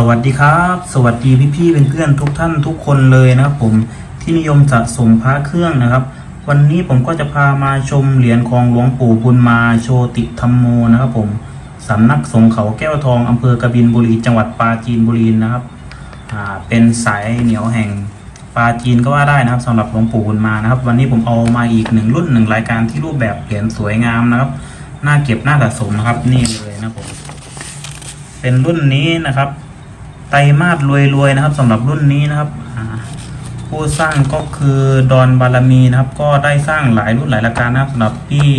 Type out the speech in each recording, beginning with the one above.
สวัสดีครับ สวัสดีพี่ๆเพื่อนๆทุกท่านทุกคนเลยนะครับผมที่นิยมสะสมพระเครื่องนะครับ วันนี้ผมก็จะพามาชมเหรียญของหลวงปู่บุญมาโชติธรรมโมนะครับผมสำนักสงฆ์เขาแก้วทองอำเภอกบินบุรีจังหวัดปราจีนบุรีนะครับอ่าเป็นสายเหนียวแห่งปราจีนก็ว่าได้นะครับสำหรับหลวงปู่บุญมานะครับ วันนี้ผมเอามาอีกหนึ่งรุ่นหนึ่งรายการที่รูปแบบเหรียญสวยงามนะครับน่าเก็บน่าสะสมนะครับนี่เลยนะครับผมเป็นรุ่นนี้นะครับ ไตรมาสรวยๆนะครับสำหรับรุ่นนี้นะครับผู้สร้างก็คือดอนบารมีนะครับ ก็ได้สร้างหลายรุ่นหลายรายการนะครับสำหรับพี่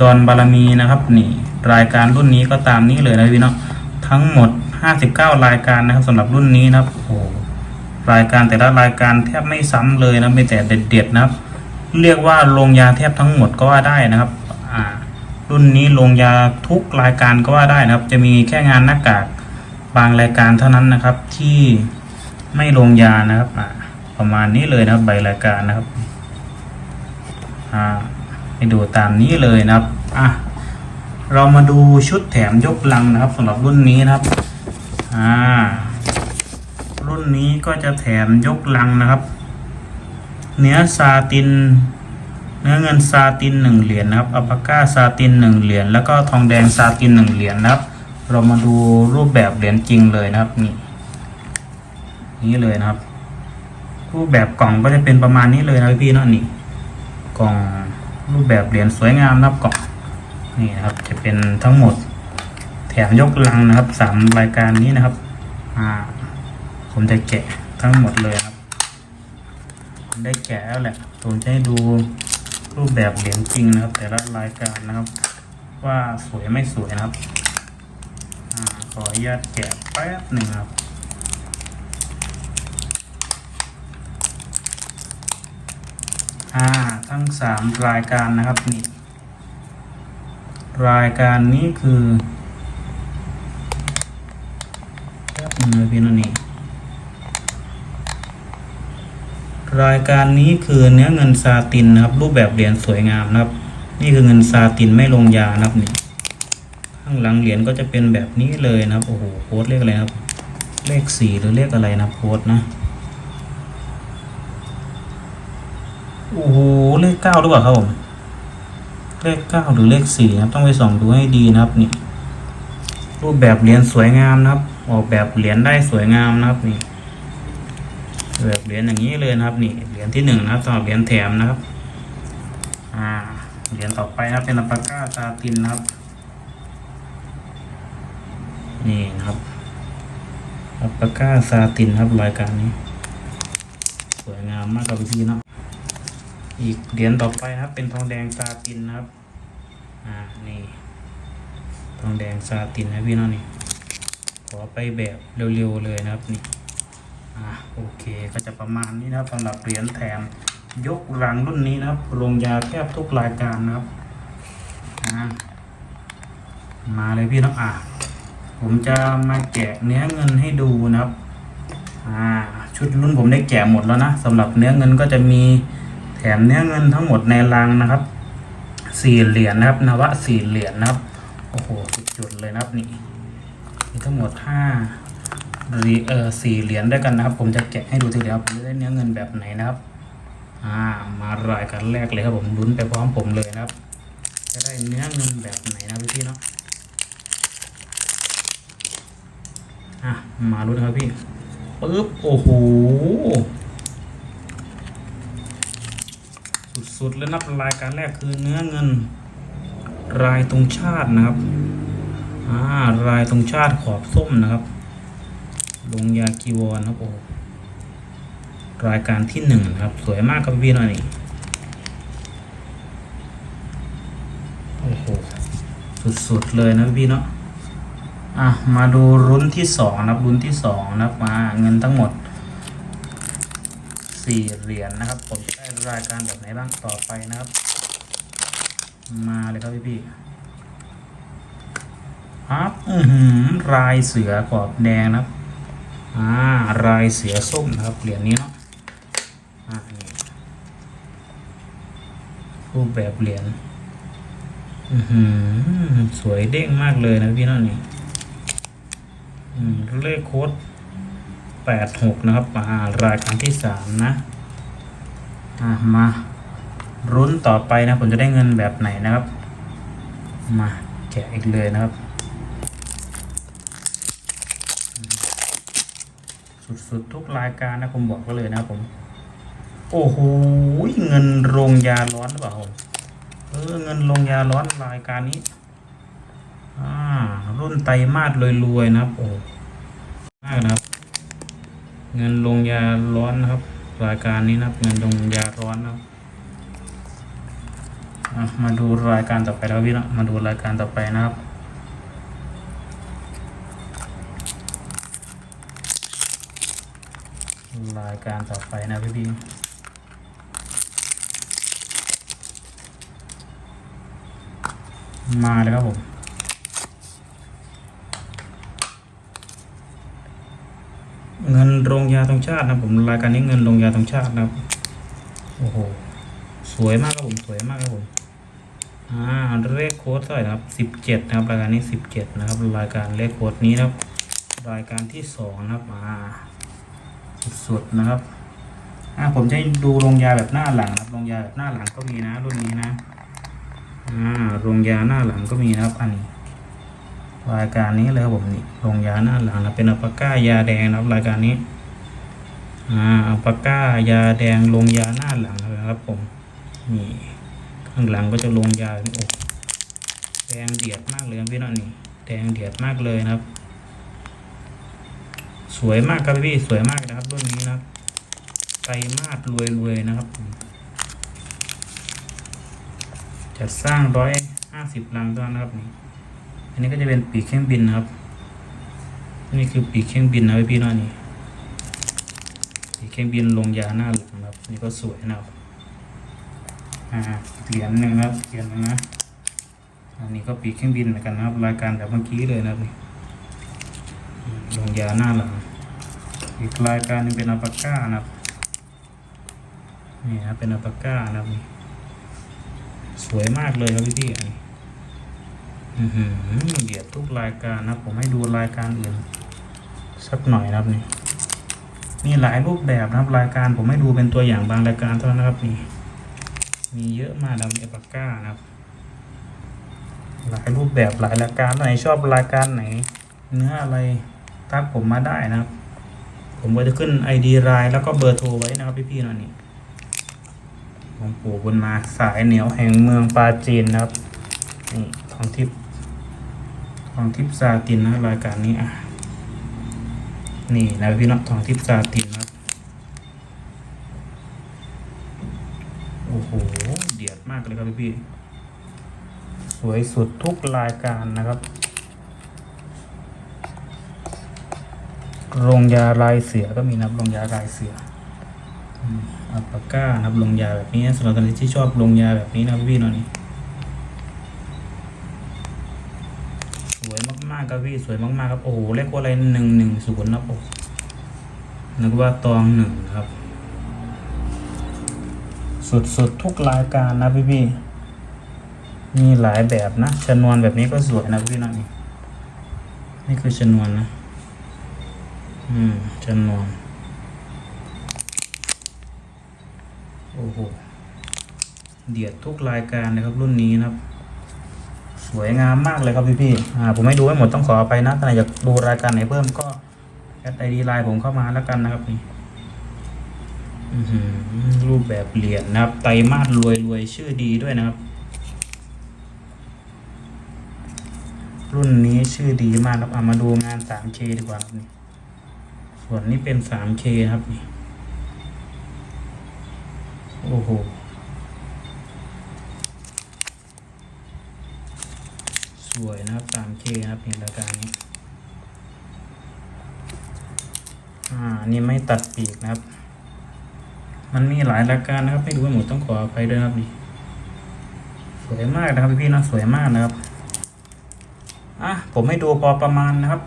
ดอนบารมีนะครับนี่รายการรุ่นนี้ก็ตามนี้เลยนะพี่เนาะทั้งหมด 59 รายการนะครับสำหรับรุ่นนี้นะครับโอ้รายการแต่ละรายการแทบไม่ซ้ำเลยนะไม่แต่เด็ดๆนะครับ เรียกว่าลงยาแทบทั้งหมดก็ว่าได้นะครับอ่ารุ่นนี้ลงยาทุกรายการก็ว่าได้นะครับ จะมีแค่งานหน้ากาก บางรายการเท่านั้นนะครับที่ไม่ลงยานะครับประมาณนี้เลยนะครับใบรายการนะครับให้ดูตามนี้เลยนะครับอะเรามาดูชุดแถมยกลังนะครับสำหรับรุ่นนี้นะครับอ่ารุ่นนี้ก็จะแถมยกลังนะครับ เนื้อซาติน เนื้อเงินซาตินหนึ่งเหรียญนะครับอัปปาก้าซาตินหนึ่งเหรียญแล้วก็ทองแดงซาตินหนึ่งเหรียญนะครับ เรามาดูรูปแบบเหรียญจริงเลยนะครับนี่นี่เลยนะครับ รูปแบบกล่องก็จะเป็นประมาณนี้เลยนะพี่เนาะนี่กล่องรูปแบบเหรียญสวยงามนะครับกล่องนี่นะครับ จะเป็นทั้งหมด แถมยกลังนะครับสามรายการนี้นะครับอ่าผมจะแกะทั้งหมดเลยครับผมได้แกะแล้วแหละผมจะให้ดูรูปแบบเหรียญจริงนะครับ แต่ละรายการนะครับ ว่าสวยไม่สวยนะครับ ขออนุญาตแกะแป๊บหนึ่งครับอ่าทั้งสามรายการนะครับนี่รายการนี้คือแป๊บนึงเลยพี่นนนี่รายการนี้คือเนื้อเงินซาตินนะครับ รูปแบบเหรียญสวยงามนะครับ นี่คือเงินซาตินไม่ลงยานะครับนี่างหลังเหรียญก็จะเป็นแบบนี้เลยนะครับโอ้โหโค้ดเลขอะไรครับ เลขสี่หรือเลขอะไรนะโค้ดนะโอ้โหเลขเก้าหรือเปล่าครับผมเลขเก้าหรือเลขสี่นะครับต้องไปส่องดูให้ดีนะครับนี่รูปแบบเหรียญสวยงามนะครับ ออกแบบเหรียญได้สวยงามนะครับนี่แบบเหรียญอย่างนี้เลยนะครับนี่เหรียญที่หนึ่งนะครับสำหรับเหรียญแถมนะครับอ่าเหรียญต่อไปนะเป็นอัปปาก้าซาตินนะครับ นี่นะครับอัปปาก้าซาตินครับรายการนี้ สวยงามมากครับพี่เนาะอีกเหรียญต่อไปนะครับ เป็นทองแดงซาตินนะครับ อ่านี่ ทองแดงซาตินนะพี่เนาะนี่ ขอไปแบบเร็วๆเลยนะครับนี่อ่าโอเคก็จะประมาณนี้นะครับสำหรับเหรียญแถมยกรังรุ่นนี้นะครับลงยาแทบทุกรายการนะครับ อ่ามาเลยพี่เนาะอะ ผมจะมาแกะเนื้อเงินให้ดูนะครับอ่าชุดรุ่นผมได้แกะหมดแล้วนะสำหรับเนื้อเงินก็จะมีแถมเนื้อเงินทั้งหมดในรังนะครับสี่เหรียญนะครับนวะสี่เหรียญนะครับโอ้โหสุดจุดเลยนะครับนี่มีทั้งหมดห้าเหรียญเออสี่เหรียญด้วยกันนะครับ ผมจะแกะให้ดูทีเดียวผมจะได้เนื้อเงินแบบไหนนะครับอ่ามารายการแรกเลยครับผมลุ้นไปพร้อมผมเลยนะครับ จะได้เนื้อเงินแบบไหนนะพี่ๆเนาะ อะ มาดูนครับพี่ปึ๊บ โอ้โห สุดๆ แล้วนับรายการแรกคือเนื้อเงิน รายตรงชาตินะครับ อ่า รายตรงชาติขอบส้มนะครับลงยากีวรนะครับโอ้รายการที่หนึ่งนะครับ สวยมากครับพี่หน่อยนี่โอ้โห สุดๆ เลยนะพี่เนาะ อะมาดูรุ่นที่สองนะครับรุ่นที่สองนะครับมาเงินทั้งหมดสี่เหรียญนะครับ ผมจะได้รายการแบบไหนบ้างต่อไปนะครับ มาเลยครับพี่พี่ครับอือหือลายเสือกรอบแดงนะครับอ่าลายเสือส้มนะครับเหรียญนี้เนาะอ่านี่รูปแบบเหรียญอือหือสวยเด้งมากเลยนะพี่เนาะนี่ เลขโค้ดแปดหกนะครับมารายการที่สามนะอะมารุ้นต่อไปนะผมจะได้เงินแบบไหนนะครับ มาแกะอีกเลยนะครับ สุดๆทุกรายการนะผมบอกก็เลยนะครับผม โอ้โหเงินโรงยาร้อนหรือเปล่าผมเออเงินโรงยาร้อนรายการนี้ รุ่นไตรมาสรวยๆนะครับโอ้มากนะครับ เงินลงยาร้อนนะครับ รายการนี้นะครับ เงินลงยาร้อนนะครับอะมาดูรายการต่อไปแล้วพี่นะมาดูรายการต่อไปนะครับรายการต่อไปนะพี่พี่มาเลยครับผม เงินโรงยาธงชาตินะผมรายการนี้เงินโรงยาธงชาตินะโอ้โหสวยมากครับผมสวยมากครับผมอ่าเลขโค้ดเท่าไหร่นะครับสิบเจ็ดนะครับรายการนี้สิบเจ็ดนะครับรายการเลขโค้ดนี้นะครับ รายการที่สองนะครับอ่าสุดๆนะครับอ่าผมจะให้ดูโรงยาแบบหน้าหลังนะครับโรงยาแบบหน้าหลังก็มีนะรุ่นนี้นะอ่าโรงยาหน้าหลังก็มีนะครับอันนี้ รายการนี้เลยครับผมนี่โรงยาหน้าหลังนะเป็นอัลปาก้ายาแดงนะครับรายการนี้อ่าอัลปาก้ายาแดงลงยาหน้าหลังนะครับผมนี่ข้างหลังก็จะลงยาโอ้แดงเดียดมากเลยพี่น้องนี่แดงเดียดมากเลยนะครับ สวยมากครับพี่สวยมากนะครับรุ่นนี้นะครับไตรมาสรวยนะครับผมจัดสร้างร้อยห้าสิบลำตัวนะครับนี่ นี้ก็จะเป็นปีกเครื่องบินนะครับ นี่คือปีกเครื่องบินนะพี่น้องนี่ปีกเครื่องบินลงยาหน้าหลังครับ นี่ก็สวยนะครับอ่าเหรียญหนึ่งนะครับเหรียญนึงนะอันนี้ก็ปีกเครื่องบินเหมือนกันนะครับรายการแบบเมื่อกี้เลยนะครับนี่ลงยาหน้าหลังอีกรายการนึงเป็นอัลปาก้านะครับนี่นะเป็นอัลปาก้านะครับนี่สวยมากเลยครับพี่พี่ ๆอันนี้อือหือเดียดทุกรายการนะผมให้ดูรายการอื่นสักหน่อยนะครับนี่มีหลายรูปแบบนะครับรายการผมให้ดูเป็นตัวอย่างบางรายการเท่านั้นนะครับนี่มีเยอะมากนะครับเอปาก้านะครับ หลายรูปแบบหลายรายการไหนชอบรายการไหน เนื้ออะไรทักผมมาได้นะครับ ผมก็จะขึ้น ID รายแล้วก็เบอร์โทรไว้นะครับพี่ๆหน่อยนี่หลวงปู่บุญมาสายเหนียวแห่งเมืองปาจีนนะครับนี่ทองทิพย์ ทองทิพย์ซาตินนะรายการนี้อะนี่นะพี่น้องทองทิพย์ซาตินนะครับโอ้โหเดียดมากเลยครับพี่สวยสุดทุกรายการนะครับ โรงยาลายเสือก็มีนะครับโรงยาลายเสืออัลปาก้านะครับโรงยาแบบนี้สำหรับคนที่ชอบโรงยาแบบนี้นะพี่ๆน่อยนี่ สวย มากๆครับพี่สวยมากๆครับโอ้โหเลขว่าอะไรหนึ่งหนึ่งศูนย์นะโอ้นึกว่าตองหนึ่งครับ สุดๆทุกรายการนะพี่พี่ๆมีหลายแบบนะชนวนแบบนี้ก็สวยนะพี่นะนี่นี่คือชนวนนะอืมชนวนโอ้โหเดียดทุกรายการเลยครับรุ่นนี้นะครับ สวยงามมากเลยครับพี่พี่อ่าผมไม่ดูให้หมดต้องขออภัยนะถ้าอยากดูรายการไหนเพิ่มก็แอดไอดีไลน์ผมเข้ามาแล้วกันนะครับนี่รูปแบบเหรียญนะครับ ไตรมาสรวยรวยชื่อดีด้วยนะครับ รุ่นนี้ชื่อดีมากครับเอามาดูงาน 3K ดีกว่าครับนี่ส่วนนี้เป็น 3K ครับนี่โอ้โห สวยนะครับ 3K นะครับเห็นรายการนี้ อ่า นี่ไม่ตัดปีกนะครับ มันมีหลายรายการนะครับ ไม่ดูให้หมดต้องขออภัยด้วยครับนี่ สวยมากนะครับพี่ๆนะสวยมากนะครับ อะ ผมให้ดูพอประมาณนะครับ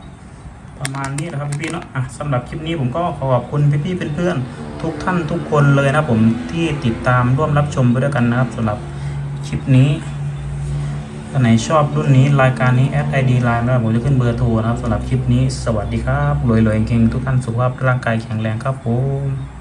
ประมาณนี้นะครับพี่ๆเนาะ อะสำหรับคลิปนี้ผมก็ขอขอบคุณพี่ๆเพื่อนๆทุกท่านทุกคนเลยนะผมที่ติดตามร่วมรับชมไปด้วยกันนะครับสำหรับคลิปนี้ ท่านไหนชอบรุ่นนี้รายการนี้แอดไอดีไลน์นะครับผมจะขึ้นเบอร์โทรนะครับสำหรับคลิปนี้สวัสดีครับรวยๆเก่งๆทุกท่านสุขภาพร่างกายแข็งแรงครับผม